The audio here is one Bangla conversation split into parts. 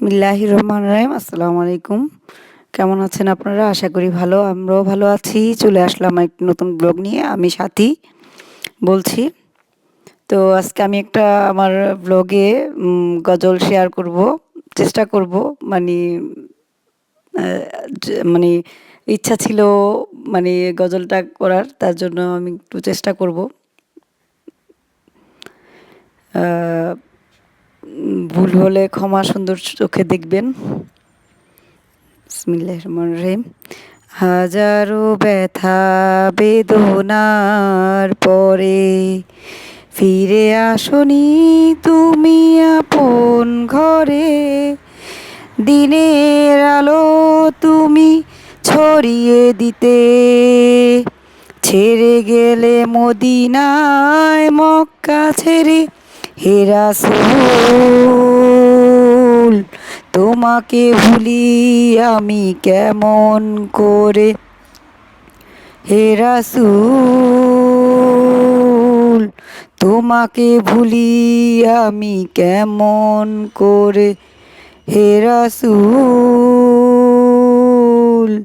বিসমিল্লাহির রহমান রাহিম আসসালামু আলাইকুম কেমন আছেন আপনারা? আশা করি ভালো, আমরাও ভালো আছি। চলে আসলাম একটি নতুন ব্লগ নিয়ে, আমি সাথী বলছি। তো আজকে আমি একটা আমার ব্লগে গজল শেয়ার করব, চেষ্টা করব মানে মানে ইচ্ছা ছিল মানে গজলটা করার, তার জন্য আমি একটু চেষ্টা করব। ভুল হলে ক্ষমা সুন্দর চোখে দেখবেন। হাজারো ব্যথা বেদনার পরে ফিরে আসনি তুমি আপন ঘরে। দিনের আলো তুমি ছড়িয়ে দিতে। ছেড়ে গেলে মদিনায় মক্কা ছেড়ে হেরাসুল তোমাকে ভুলি আমি কেমন করে? হেরাসুল তোমাকে ভুলি আমি কেমন করে? হেরাসুল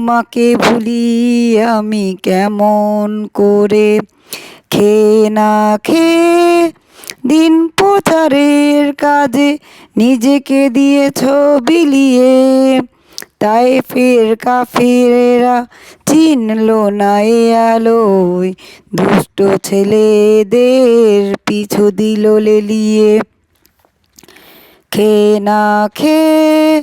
তোমাকে ভুলি আমি কেমন করে? খেয়ে না খেয়ে দিন প্রচারের কাজে নিজেকে দিয়েছ বিলিয়ে। তাই ফের কাফিরেরা চিনল না এ আলোয়। দুষ্ট ছেলেদের পিছু দিল লেলিয়ে। খে না খেয়ে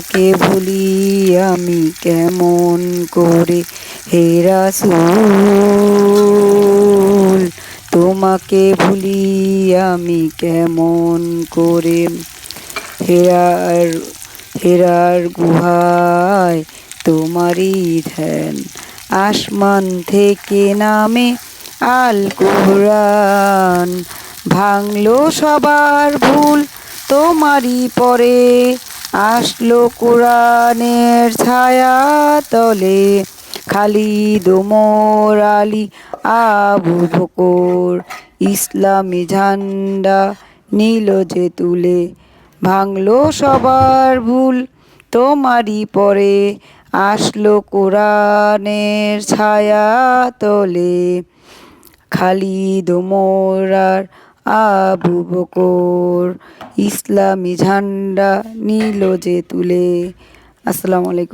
তোমাকে ভুলি আমি কেমন করে? হেরাসুল তোমাকে ভুলি আমি কেমন করে? হেরার হেরার গুহায় তোমারই ধ্যান। আসমান থেকে নামে আল কুহরান ভাঙলো সবার ভুল তোমারই পরে। আসলো কোরআনের ছায়া তলে খালিদ ওমর আলী, আবু বকর। ইসলামী ঝান্ডা নীল যে তুলে, ভাঙলো সবার ভুল, তোমারই পরে। আসলো কোরআনের ছায়া তলে খালিদ ওমর আর আবু বকর ইসলামী ঝান্ডা নীল যে তুলে। আসসালামু আলাইকুম।